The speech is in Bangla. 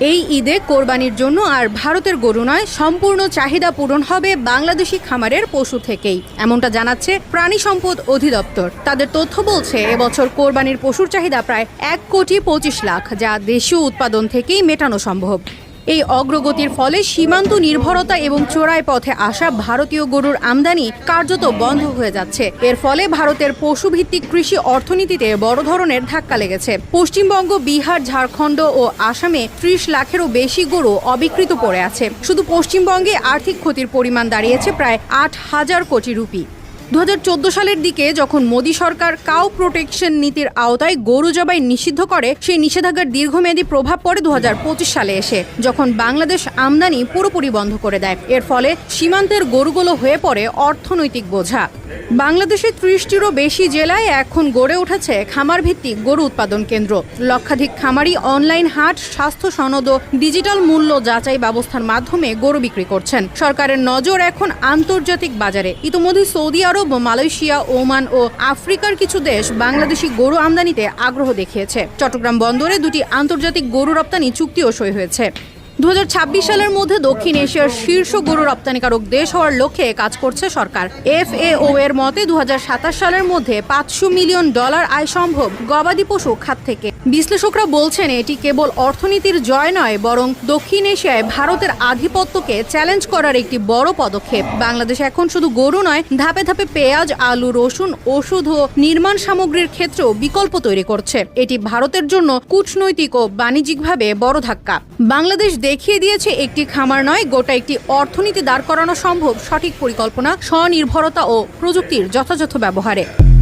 এই ঈদে কোরবানির জন্য আর ভারতের গরু নয়, সম্পূর্ণ চাহিদা পূরণ হবে বাংলাদেশি খামারের পশু থেকেই। এমনটা জানাচ্ছে প্রাণী সম্পদ অধিদপ্তর। তাদের তথ্য বলছে, এবছর কোরবানির পশুর চাহিদা প্রায় এক কোটি পঁচিশ লাখ, যা দেশীয় উৎপাদন থেকেই মেটানো সম্ভব। এই অগ্রগতির ফলে সীমান্ত নির্ভরতা এবং চোরাই পথে আসা ভারতীয় গরুর আমদানি কার্যত বন্ধ হয়ে যাচ্ছে। এর ফলে ভারতের পশুভিত্তিক কৃষি অর্থনীতিতে বড় ধরনের ধাক্কা লেগেছে। পশ্চিমবঙ্গ, বিহার, ঝাড়খণ্ড ও আসামে ত্রিশ লাখেরও বেশি গরু অবিকৃত পড়ে আছে। শুধু পশ্চিমবঙ্গে আর্থিক ক্ষতির পরিমাণ দাঁড়িয়েছে প্রায় আট হাজার কোটি রুপি। দু হাজার চোদ্দ সালের দিকে যখন মোদী সরকার কাউ প্রোটেকশন নীতির আওতায় গরু জবাই নিষিদ্ধ করে, সেই নিষেধাজ্ঞার দীর্ঘমেয়াদী প্রভাব পড়ে দু হাজার পঁচিশ সালে এসে, যখন বাংলাদেশ আমদানি পুরোপুরি বন্ধ করে দেয়। এর ফলে সীমান্তের গরুগুলো হয়ে পড়ে অর্থনৈতিক বোঝা। বাংলাদেশের ত্রিশটিরও বেশি জেলায় এখন গড়ে উঠেছে খামার ভিত্তিক গরু উৎপাদন কেন্দ্র। লক্ষাধিক খামারি অনলাইন হাট, স্বাস্থ্য সনদ ও ডিজিটাল মূল্য যাচাই ব্যবস্থার মাধ্যমে গরু বিক্রি করছেন। সরকারের নজর এখন আন্তর্জাতিক বাজারে। ইতিমধ্যে সৌদি আরব ও মালয়েশিয়া, ওমান ও আফ্রিকার কিছু দেশ বাংলাদেশি গরু আমদানিতে আগ্রহ দেখিয়েছে। চট্টগ্রাম বন্দরে দুটি আন্তর্জাতিক গরু রপ্তানি চুক্তিও সই হয়েছে। দু হাজার ছাব্বিশ সালের মধ্যে দক্ষিণ এশিয়ার শীর্ষ গরু রপ্তানিকারক দেশ হওয়ার লক্ষ্যে কাজ করছে সরকার। এফএও এর মতে, দুহাজার সাতাশ সালের মধ্যে পাঁচশো মিলিয়ন ডলার আয় সম্ভব গবাদি পশু খাত থেকে। বিশ্লেষকরা বলছেন, এটি কেবল অর্থনীতির জয় নয়, বরং দক্ষিণ এশিয়ায় ভারতের আধিপত্যকে চ্যালেঞ্জ করার একটি বড় পদক্ষেপ। বাংলাদেশ এখন শুধু গরু নয়, ধাপে ধাপে পেঁয়াজ, আলু, রসুন, ওষুধ ও নির্মাণ সামগ্রীর ক্ষেত্রেও বিকল্প তৈরি করছে। এটি ভারতের জন্য কূটনৈতিক ও বাণিজ্যিকভাবে বড় ধাক্কা। বাংলাদেশ দেখিয়ে দিয়েছে, একটি খামার নয়, গোটা একটি অর্থনীতি দাঁড় করানো সম্ভব। সঠিক পরিকল্পনা, স্বনির্ভরতা ও প্রযুক্তির যথাযথ ব্যবহারে।